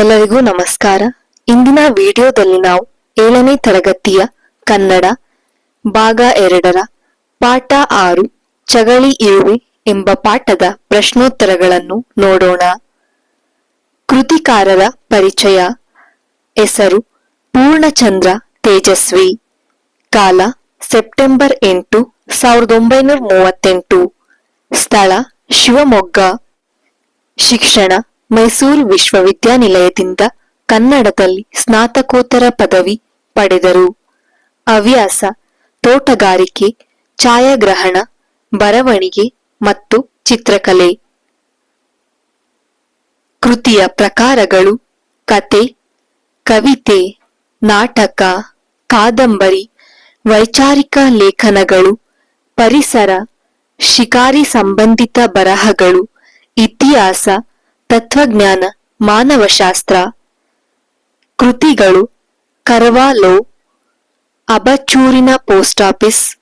ಎಲ್ಲರಿಗೂ ನಮಸ್ಕಾರ. ಇಂದಿನ ವಿಡಿಯೋದಲ್ಲಿ ನಾವು ಏಳನೇ ತರಗತಿಯ ಕನ್ನಡ ಭಾಗ ಎರಡರ ಪಾಠ ಆರು ಚಗಳಿ ಇರುವೆ ಎಂಬ ಪಾಠದ ಪ್ರಶ್ನೋತ್ತರಗಳನ್ನು ನೋಡೋಣ. ಕೃತಿಕಾರರ ಪರಿಚಯ. ಹೆಸರು ಪೂರ್ಣಚಂದ್ರ ತೇಜಸ್ವಿ. ಕಾಲ ಸೆಪ್ಟೆಂಬರ್ ಎಂಟು, ಸಾವಿರದ ಒಂಬೈನೂರ ಮೂವತ್ತೆಂಟು. ಸ್ಥಳ ಶಿವಮೊಗ್ಗ. ಶಿಕ್ಷಣ ಮೈಸೂರು ವಿಶ್ವವಿದ್ಯಾನಿಲಯದಿಂದ ಕನ್ನಡದಲ್ಲಿ ಸ್ನಾತಕೋತ್ತರ ಪದವಿ ಪಡೆದರು. ಹವ್ಯಾಸ, ತೋಟಗಾರಿಕೆ, ಛಾಯಾಗ್ರಹಣ, ಬರವಣಿಗೆ ಮತ್ತು ಚಿತ್ರಕಲೆ. ಕೃತಿಯ ಪ್ರಕಾರಗಳು ಕತೆ, ಕವಿತೆ, ನಾಟಕ, ಕಾದಂಬರಿ, ವೈಚಾರಿಕ ಲೇಖನಗಳು, ಪರಿಸರ, ಶಿಕಾರಿ ಸಂಬಂಧಿತ ಬರಹಗಳು, ಇತಿಹಾಸ ತತ್ವಜ್ಞಾನ, ಮಾನವಶಾಸ್ತ್ರ, ಕೃತಿಗಳು, ಕರ್ವಾಲೋ, ಅಬಚೂರಿನ ಪೋಸ್ಟ್ ಆಫೀಸ್,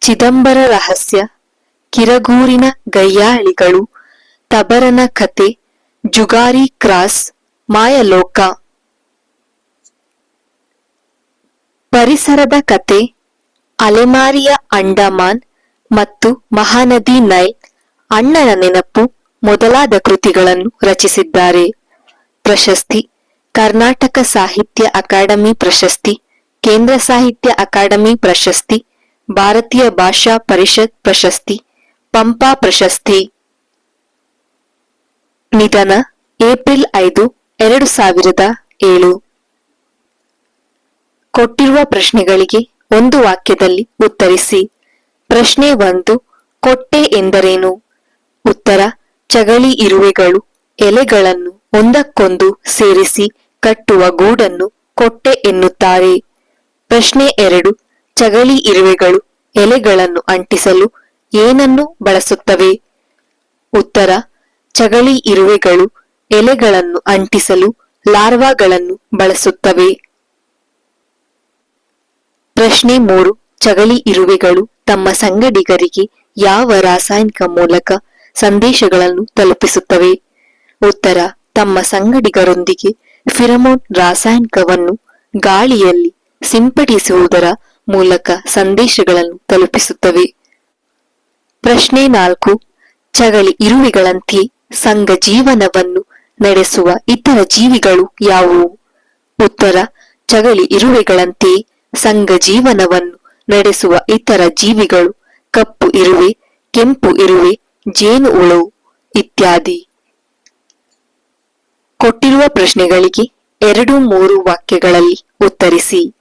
ಚಿದಂಬರ ರಹಸ್ಯ, ಕಿರಗೂರಿನ ಗಯ್ಯಾಳಿಗಳು, ತಬರನ ಕತೆ ಜುಗಾರಿ ಕ್ರಾಸ್, ಮಾಯಲೋಕ. ಪರಿಸರದ ಕತೆ ಅಲೆಮಾರಿಯ ಅಂಡಮಾನ್ ಮತ್ತು ಮಹಾನದಿ ನೈಲ್, ಅಣ್ಣನ ನೆನಪು ಮೊದಲಾದ ಕೃತಿಗಳನ್ನು ರಚಿಸಿದ್ದಾರೆ. ಪ್ರಶಸ್ತಿ, ಕರ್ನಾಟಕ ಸಾಹಿತ್ಯ ಅಕಾಡೆಮಿ ಪ್ರಶಸ್ತಿ, ಕೇಂದ್ರ ಸಾಹಿತ್ಯ ಅಕಾಡೆಮಿ ಪ್ರಶಸ್ತಿ, ಭಾರತೀಯ ಭಾಷಾ ಪರಿಷತ್ ಪ್ರಶಸ್ತಿ, ಪಂಪಾ ಪ್ರಶಸ್ತಿ. ನಿಧನ, ಏಪ್ರಿಲ್ ಐದು, ಎರಡು ಸಾವಿರದ ಏಳು. ಕೊಟ್ಟಿರುವ ಪ್ರಶ್ನೆಗಳಿಗೆ ಒಂದು ವಾಕ್ಯದಲ್ಲಿ ಉತ್ತರಿಸಿ. ಪ್ರಶ್ನೆ ಒಂದು, ಕೊಟ್ಟೆ ಎಂದರೇನು? ಉತ್ತರ ಚಗಳಿ ಇರುವೆಗಳು ಎಲೆಗಳನ್ನು ಒಂದಕ್ಕೊಂದು ಸೇರಿಸಿ ಕಟ್ಟುವ ಗೂಡನ್ನು ಕೊಟ್ಟೆ ಎನ್ನುತ್ತಾರೆ. ಪ್ರಶ್ನೆ ಎರಡು, ಚಗಳಿ ಇರುವೆಗಳು ಎಲೆಗಳನ್ನು ಅಂಟಿಸಲು ಏನನ್ನು ಬಳಸುತ್ತವೆ? ಉತ್ತರ, ಚಗಳಿ ಇರುವೆಗಳು ಎಲೆಗಳನ್ನು ಅಂಟಿಸಲು ಲಾರ್ವಾಗಳನ್ನು ಬಳಸುತ್ತವೆ. ಪ್ರಶ್ನೆ ಮೂರು, ಚಗಳಿ ಇರುವೆಗಳು ತಮ್ಮ ಸಂಗಡಿಗರಿಗೆ ಯಾವ ರಾಸಾಯನಿಕ ಮೂಲಕ ಸಂದೇಶಗಳನ್ನು ತಲುಪಿಸುತ್ತವೆ. ಉತ್ತರ, ತಮ್ಮ ಸಂಗಡಿಗರೊಂದಿಗೆ ಫಿರಮೋನ್ ರಾಸಾಯನಿಕವನ್ನು ಗಾಳಿಯಲ್ಲಿ ಸಿಂಪಡಿಸುವುದರ ಮೂಲಕ ಸಂದೇಶಗಳನ್ನು ತಲುಪಿಸುತ್ತವೆ. ಪ್ರಶ್ನೆ ನಾಲ್ಕು, ಚಗಳಿ ಇರುವೆಗಳಂತೆ ಸಂಘ ಜೀವನವನ್ನು ನಡೆಸುವ ಇತರ ಜೀವಿಗಳು ಯಾವುವು? ಉತ್ತರ, ಚಗಳಿ ಇರುವೆಗಳಂತೆ ಸಂಘ ಜೀವನವನ್ನು ನಡೆಸುವ ಇತರ ಜೀವಿಗಳು ಕಪ್ಪು ಇರುವೆ, ಕೆಂಪು ಇರುವೆ ಜೇನು ಹುಳು ಇತ್ಯಾದಿ. ಕೊಟ್ಟಿರುವ ಪ್ರಶ್ನೆಗಳಿಗೆ ಎರಡು ಮೂರು ವಾಕ್ಯಗಳಲ್ಲಿ ಉತ್ತರಿಸಿ.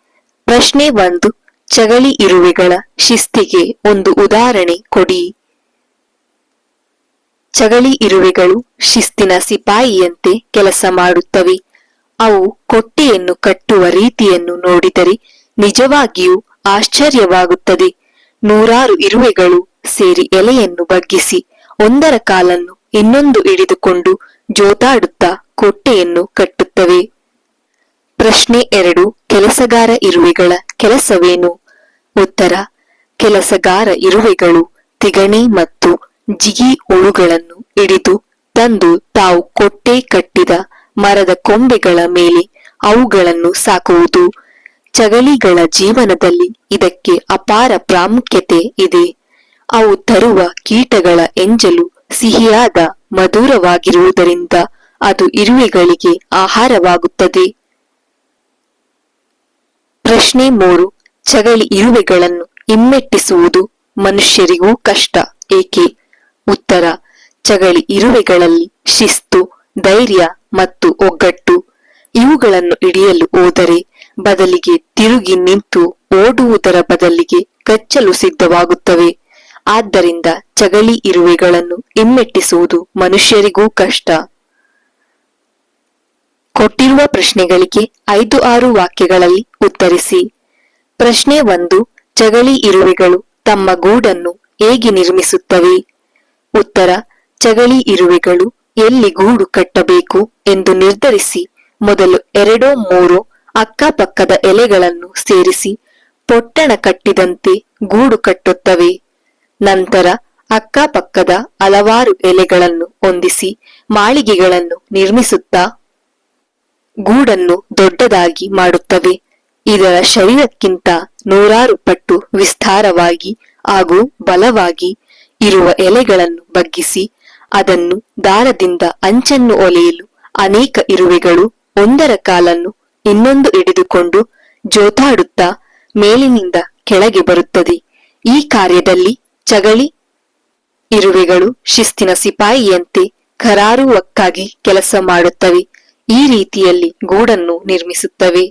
ಪ್ರಶ್ನೆ ಒಂದು ಚಗಳಿ ಇರುವೆಗಳ ಶಿಸ್ತಿಗೆ ಒಂದು ಉದಾಹರಣೆ ಕೊಡಿ. ಚಗಳಿ ಇರುವೆಗಳು ಶಿಸ್ತಿನ ಸಿಪಾಯಿಯಂತೆ ಕೆಲಸ ಮಾಡುತ್ತವೆ. ಅವು ಕೊಟ್ಟೆಯನ್ನು ಕಟ್ಟುವ ರೀತಿಯನ್ನು ನೋಡಿದರೆ ನಿಜವಾಗಿಯೂ ಆಶ್ಚರ್ಯವಾಗುತ್ತದೆ. ನೂರಾರು ಇರುವೆಗಳು ಸೇರಿ ಎಲೆಯನ್ನು ಬಗ್ಗಿಸಿ ಒಂದರ ಕಾಲನ್ನು ಇನ್ನೊಂದು ಹಿಡಿದುಕೊಂಡು ಜೋತಾಡುತ್ತಾ ಕೊಟ್ಟೆಯನ್ನು ಕಟ್ಟುತ್ತವೆ. ಪ್ರಶ್ನೆ ಎರಡು, ಕೆಲಸಗಾರ ಇರುವೆಗಳ ಕೆಲಸವೇನು? ಉತ್ತರ, ಕೆಲಸಗಾರ ಇರುವೆಗಳು ತಿಗಣೆ ಮತ್ತು ಜಿಗಿ ಉಳುಗಳನ್ನು ಹಿಡಿದು ತಂದು ತಾವು ಕೊಟ್ಟೆ ಕಟ್ಟಿದ ಮರದ ಕೊಂಬೆಗಳ ಮೇಲೆ ಅವುಗಳನ್ನು ಸಾಕುವುದು. ಚಗಳಿಗಳ ಜೀವನದಲ್ಲಿ ಇದಕ್ಕೆ ಅಪಾರ ಪ್ರಾಮುಖ್ಯತೆ ಇದೆ. ಅವು ತರುವ ಕೀಟಗಳ ಎಂಜಲು ಸಿಹಿಯಾದ ಮಧುರವಾಗಿರುವುದರಿಂದ ಅದು ಇರುವೆಗಳಿಗೆ ಆಹಾರವಾಗುತ್ತದೆ. ಪ್ರಶ್ನೆ ಮೂರು. ಚಗಳಿ ಇರುವೆಗಳನ್ನು ಹಿಮ್ಮೆಟ್ಟಿಸುವುದು ಮನುಷ್ಯರಿಗೂ ಕಷ್ಟ. ಏಕೆ? ಉತ್ತರ. ಚಗಳಿ ಇರುವೆಗಳಲ್ಲಿ ಶಿಸ್ತು, ಧೈರ್ಯ ಮತ್ತು ಒಗ್ಗಟ್ಟು. ಇವುಗಳನ್ನು ಹಿಡಿಯಲು ಹೋದರೆ ಬದಲಿಗೆ ತಿರುಗಿ ನಿಂತು ಓಡುವುದರ ಬದಲಿಗೆ ಕಚ್ಚಲು ಸಿದ್ಧವಾಗುತ್ತವೆ. ಆದ್ದರಿಂದ ಚಗಳಿ ಇರುವೆಗಳನ್ನು ಹಿಮ್ಮೆಟ್ಟಿಸುವುದು ಮನುಷ್ಯರಿಗೂ ಕಷ್ಟ. ಕೊಟ್ಟಿರುವ ಪ್ರಶ್ನೆಗಳಿಗೆ ಐದು ಆರು ವಾಕ್ಯಗಳಲ್ಲಿ ಉತ್ತರಿಸಿ. ಪ್ರಶ್ನೆ ಒಂದು ಚಗಳಿ ಇರುವೆಗಳು ತಮ್ಮ ಗೂಡನ್ನು ಹೇಗೆ ನಿರ್ಮಿಸುತ್ತವೆ? ಉತ್ತರ ಚಗಳಿ ಇರುವೆಗಳು ಎಲ್ಲಿ ಗೂಡು ಕಟ್ಟಬೇಕು ಎಂದು ನಿರ್ಧರಿಸಿ ಮೊದಲು ಎರಡೋ ಮೂರೋ ಅಕ್ಕಪಕ್ಕದ ಎಲೆಗಳನ್ನು ಸೇರಿಸಿ ಪೊಟ್ಟಣ ಕಟ್ಟಿದಂತೆ ಗೂಡು ಕಟ್ಟುತ್ತವೆ. ನಂತರ ಅಕ್ಕಪಕ್ಕದ ಹಲವಾರು ಎಲೆಗಳನ್ನು ಹೊಂದಿಸಿ ಮಾಳಿಗೆಗಳನ್ನು ನಿರ್ಮಿಸುತ್ತಾ ಗೂಡನ್ನು ದೊಡ್ಡದಾಗಿ ಮಾಡುತ್ತವೆ. ಇದರ ಶರೀರಕ್ಕಿಂತ ನೂರಾರು ಪಟ್ಟು ವಿಸ್ತಾರವಾಗಿ ಹಾಗೂ ಬಲವಾಗಿ ಇರುವ ಎಲೆಗಳನ್ನು ಬಗ್ಗಿಸಿ ಅದನ್ನು ದಾರದಿಂದ ಅಂಚನ್ನು ಒಲೆಯಲು ಅನೇಕ ಇರುವೆಗಳು ಒಂದರ ಕಾಲನ್ನು ಇನ್ನೊಂದು ಹಿಡಿದುಕೊಂಡು ಜೋತಾಡುತ್ತಾ ಮೇಲಿನಿಂದ ಕೆಳಗೆ ಬರುತ್ತದೆ. ಈ ಕಾರ್ಯದಲ್ಲಿ ಚಗಳಿ, ಇರುವೆಗಳು, ಶಿಸ್ತಿನ ಸಿಪಾಯಿಯಂತೆ ಕರಾರುವಕ್ಕಾಗಿ ಕೆಲಸ ಮಾಡುತ್ತವೆ. ಈ ರೀತಿಯಲ್ಲಿ ಗೂಡನ್ನು ನಿರ್ಮಿಸುತ್ತವೆ.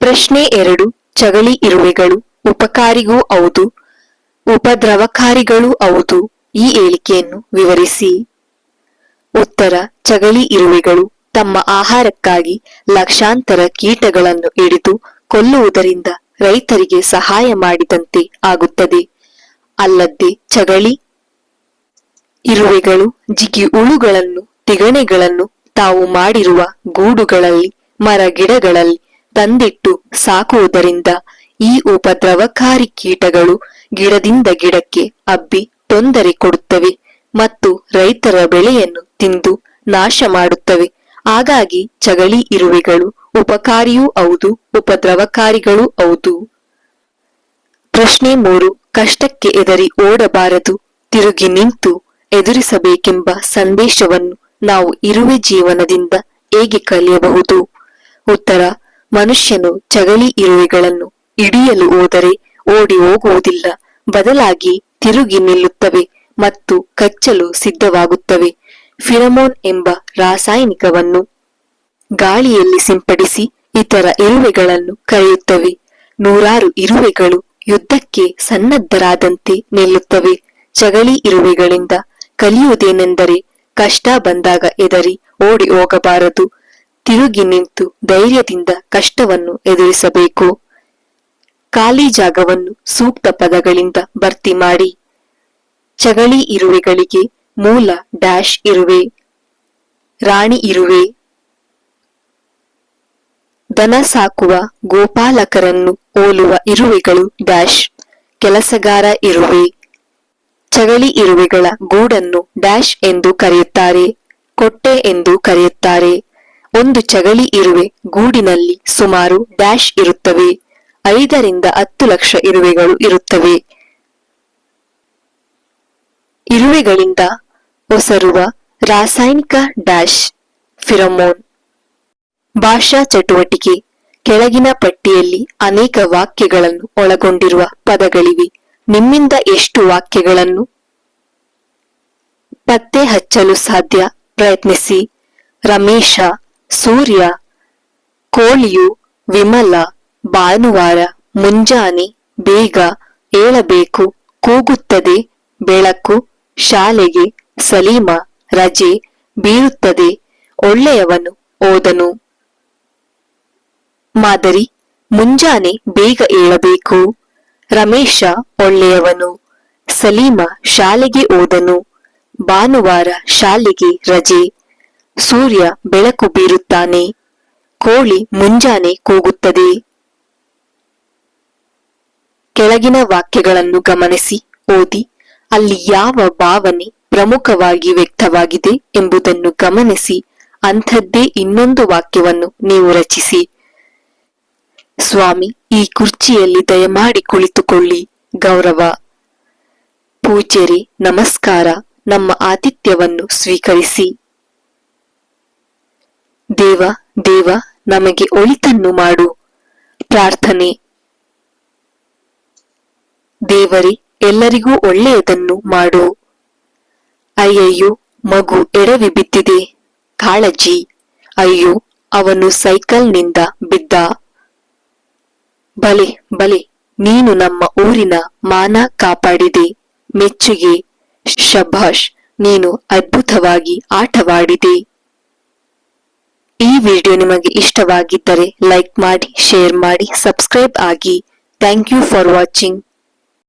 ಪ್ರಶ್ನೆ ಎರಡು, ಚಗಳಿ ಇರುವೆಗಳು ಉಪಕಾರಿಗೂ ಹೌದು, ಉಪದ್ರವಕಾರಿಗಳೂ ಹೌದು? ಈ ಹೇಳಿಕೆಯನ್ನು ವಿವರಿಸಿ. ಉತ್ತರ, ಚಗಳಿ ಇರುವೆಗಳು ತಮ್ಮ ಆಹಾರಕ್ಕಾಗಿ ಲಕ್ಷಾಂತರ ಕೀಟಗಳನ್ನು ಹಿಡಿದು ಕೊಲ್ಲುವುದರಿಂದ ರೈತರಿಗೆ ಸಹಾಯ ಮಾಡಿದಂತೆ ಆಗುತ್ತದೆ. ಅಲ್ಲದೆ ಚಗಳಿ, ಇರುವೆಗಳು, ಜಿಗಿ ಉಳುಗಳನ್ನು ತಿಗಣೆಗಳನ್ನು ತಾವು ಮಾಡಿರುವ ಗೂಡುಗಳಲ್ಲಿ, ಮರ ಗಿಡಗಳಲ್ಲಿ ತಂದಿಟ್ಟು ಸಾಕುವುದರಿಂದ ಈ ಉಪದ್ರವಕಾರಿ ಕೀಟಗಳು ಗಿಡದಿಂದ ಗಿಡಕ್ಕೆ ಅಬ್ಬಿ ತೊಂದರೆ ಕೊಡುತ್ತವೆ ಮತ್ತು ರೈತರ ಬೆಳೆಯನ್ನು ತಿಂದು ನಾಶ ಮಾಡುತ್ತವೆ. ಹಾಗಾಗಿ ಚಗಳಿ ಇರುವೆಗಳು ಉಪಕಾರಿಯೂ ಹೌದು, ಉಪದ್ರವಕಾರಿಗಳೂ ಹೌದು. ಪ್ರಶ್ನೆ ಮೂರು, ಕಷ್ಟಕ್ಕೆ ಎದರಿ ಓಡಬಾರದು, ತಿರುಗಿ ನಿಂತು ಎದುರಿಸಬೇಕೆಂಬ ಸಂದೇಶವನ್ನು ನಾವು ಇರುವೆ ಜೀವನದಿಂದ ಹೇಗೆ ಕಲಿಯಬಹುದು? ಉತ್ತರ, ಮನುಷ್ಯನು ಚಗಳಿ ಇರುವೆಗಳನ್ನು ಹಿಡಿಯಲು ಹೋದರೆ ಓಡಿ ಹೋಗುವುದಿಲ್ಲ, ಬದಲಾಗಿ ತಿರುಗಿ ನಿಲ್ಲುತ್ತವೆ ಮತ್ತು ಕಚ್ಚಲು ಸಿದ್ಧವಾಗುತ್ತವೆ. ಫಿರಮೋನ್ ಎಂಬ ರಾಸಾಯನಿಕವನ್ನು ಗಾಳಿಯಲ್ಲಿ ಸಿಂಪಡಿಸಿ ಇತರ ಇರುವೆಗಳನ್ನು ಕರೆಯುತ್ತವೆ. ನೂರಾರು ಇರುವೆಗಳು ಯುದ್ಧಕ್ಕೆ ಸನ್ನದ್ಧರಾದಂತೆ ನಿಲ್ಲುತ್ತವೆ. ಚಗಳಿ ಇರುವೆಗಳಿಂದ ಕಲಿಯುವುದೇನೆಂದರೆ ಕಷ್ಟ ಬಂದಾಗ ಎದರಿ ಓಡಿ ಹೋಗಬಾರದು. ತಿರುಗಿ ನಿಂತು ಧೈರ್ಯದಿಂದ ಕಷ್ಟವನ್ನು ಎದುರಿಸಬೇಕು. ಖಾಲಿ ಜಾಗವನ್ನು ಸೂಕ್ತ ಪದಗಳಿಂದ ಭರ್ತಿ ಮಾಡಿ. ಚಗಳಿ ಇರುವೆಗಳಿಗೆ ಮೂಲ ಡ್ಯಾಶ್ ಇರುವೆ, ರಾಣಿ ಇರುವೆ. ದನ ಸಾಕುವ ಗೋಪಾಲಕರನ್ನು ಓಲುವ ಇರುವೆಗಳು ಡ್ಯಾಶ್, ಕೆಲಸಗಾರ ಇರುವೆ. ಚಗಳಿ ಇರುವೆಗಳ ಗೂಡನ್ನು ಡ್ಯಾಶ್ ಎಂದು ಕರೆಯುತ್ತಾರೆ, ಕೊಟ್ಟೆ ಎಂದು ಕರೆಯುತ್ತಾರೆ. ಒಂದು ಚಗಳಿ ಇರುವೆ ಗೂಡಿನಲ್ಲಿ ಸುಮಾರು ಡ್ಯಾಶ್ ಇರುತ್ತವೆ, ಐದರಿಂದ ಹತ್ತು ಲಕ್ಷ ಇರುವೆಗಳು ಇರುತ್ತವೆ. ಇರುವೆಗಳಿಂದ ಒಸರುವ ರಾಸಾಯನಿಕ ಡ್ಯಾಶ್ ಫಿರಮೋನ್. ಭಾಷಾ ಚಟುವಟಿಕೆ ಕೆಳಗಿನ ಪಟ್ಟಿಯಲ್ಲಿ ಅನೇಕ ವಾಕ್ಯಗಳನ್ನು ಒಳಗೊಂಡಿರುವ ಪದಗಳಿವೆ. ನಿಮ್ಮಿಂದ ಎಷ್ಟು ವಾಕ್ಯಗಳನ್ನು? ಪತ್ತೆ ಹಚ್ಚಲು ಸಾಧ್ಯ? ಪ್ರಯತ್ನಿಸಿ. ರಮೇಶ, ಸೂರ್ಯ, ಕೋಳಿಯು, ವಿಮಲ, ಭಾನುವಾರ, ಮುಂಜಾನೆ, ಬೇಗ, ಏಳಬೇಕು, ಕೂಗುತ್ತದೆ, ಬೆಳಕು ಶಾಲೆಗೆ ಸಲೀಮ ರಜೆ ಬೀರುತ್ತದೆ, ಒಳ್ಳೆಯವನು ಓದನು. ಮಾದರಿ, ಮುಂಜಾನೆ ಬೇಗ ಏಳಬೇಕು. ರಮೇಶ ಒಳ್ಳೆಯವನು. ಸಲೀಮ ಶಾಲೆಗೆ ಓದನು. ಭಾನುವಾರ ಶಾಲೆಗೆ ರಜೆ. ಸೂರ್ಯ ಬೆಳಕು ಬೀರುತ್ತಾನೆ. ಕೋಳಿ ಮುಂಜಾನೆ ಕೂಗುತ್ತದೆ. ಕೆಳಗಿನ ವಾಕ್ಯಗಳನ್ನು ಗಮನಿಸಿ, ಓದಿ. ಅಲ್ಲಿ ಯಾವ ಭಾವನೆ ಪ್ರಮುಖವಾಗಿ ವ್ಯಕ್ತವಾಗಿದೆ ಎಂಬುದನ್ನು ಗಮನಿಸಿ, ಅಂಥದ್ದೇ ಇನ್ನೊಂದು ವಾಕ್ಯವನ್ನು ನೀವು ರಚಿಸಿ. ಸ್ವಾಮಿ, ಈ ಕುರ್ಚಿಯಲ್ಲಿ ದಯಮಾಡಿ ಕುಳಿತುಕೊಳ್ಳಿ. ಗೌರವ. ಪೂಜೆರಿ ನಮಸ್ಕಾರ. ನಮ್ಮ ಆತಿಥ್ಯವನ್ನು ಸ್ವೀಕರಿಸಿ. ದೇವ ದೇವ, ನಮಗೆ ಒಳಿತನ್ನು ಮಾಡು. ಪ್ರಾರ್ಥನೆ. ದೇವರೇ ಎಲ್ಲರಿಗೂ ಒಳ್ಳೆಯದನ್ನು ಮಾಡು. ಅಯ್ಯಯ್ಯೋ, ಮಗು ಎಡವಿ ಬಿದ್ದಿದೆ. ಕಾಳಜಿ. ಅಯ್ಯೋ, ಅವನು ಸೈಕಲ್ನಿಂದ ಬಿದ್ದ. ಬಲೆ ಬಲೆ, ನೀನು ನಮ್ಮ ಊರಿನ ಮಾನ ಕಾಪಾಡಿದೆ. ಮೆಚ್ಚುಗೆ. ಶಭಾಷ್, ನೀನು ಅದ್ಭುತವಾಗಿ ಆಟವಾಡಿದೆ. ಈ ವಿಡಿಯೋ ನಿಮಗೆ ಇಷ್ಟವಾಗಿದ್ದರೆ ಲೈಕ್ ಮಾಡಿ, ಶೇರ್ ಮಾಡಿ, ಸಬ್ಸ್ಕ್ರೈಬ್ ಆಗಿ. Thank you for watching.